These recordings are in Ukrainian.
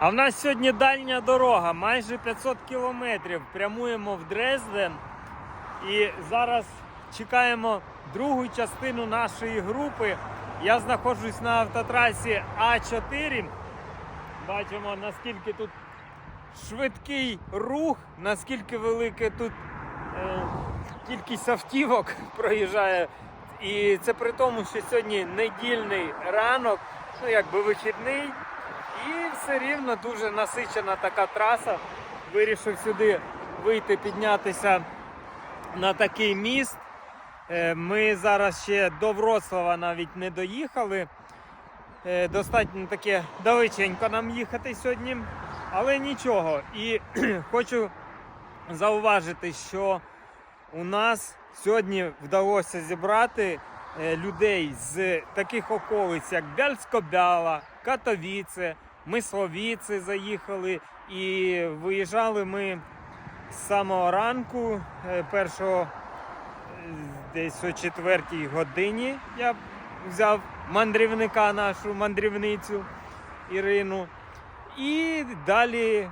А в нас сьогодні дальня дорога, майже 500 кілометрів. Прямуємо в Дрезден. І зараз чекаємо другу частину нашої групи. Я знаходжусь на автотрасі А4. Бачимо, наскільки тут швидкий рух, наскільки велика тут е, кількість автівок проїжджає. І це при тому, що сьогодні недільний ранок, ну якби вихідний. І все рівно дуже насичена така траса. Вирішив сюди вийти, піднятися на такий міст. Е, Ми зараз ще до Вроцлава навіть не доїхали. Е, Достатньо таке далеченько нам їхати сьогодні, але нічого. І хочу зауважити, що у нас сьогодні вдалося зібрати е, людей з таких околиць, як Бяльсько-Бяла, Катовіце, Мисловіце заїхали. І виїжджали ми з самого ранку, е, першого е, десь о четвертій годині я взяв мандрівника нашу мандрівницю Ірину. І далі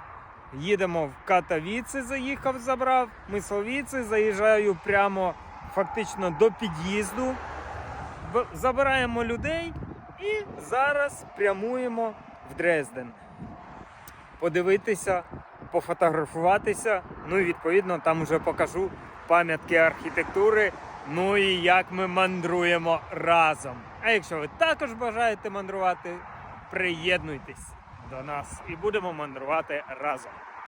їдемо в Катовіце, заїхав, забрав. Мисловіце, заїжджаю прямо фактично до під'їзду. Забираємо людей і зараз прямуємо в Дрезден. Подивитися, пофотографуватися. Ну і відповідно там вже покажу пам'ятки архітектури. Ну і як ми мандруємо разом. А якщо ви також бажаєте мандрувати, приєднуйтесь до нас і будемо мандрувати разом.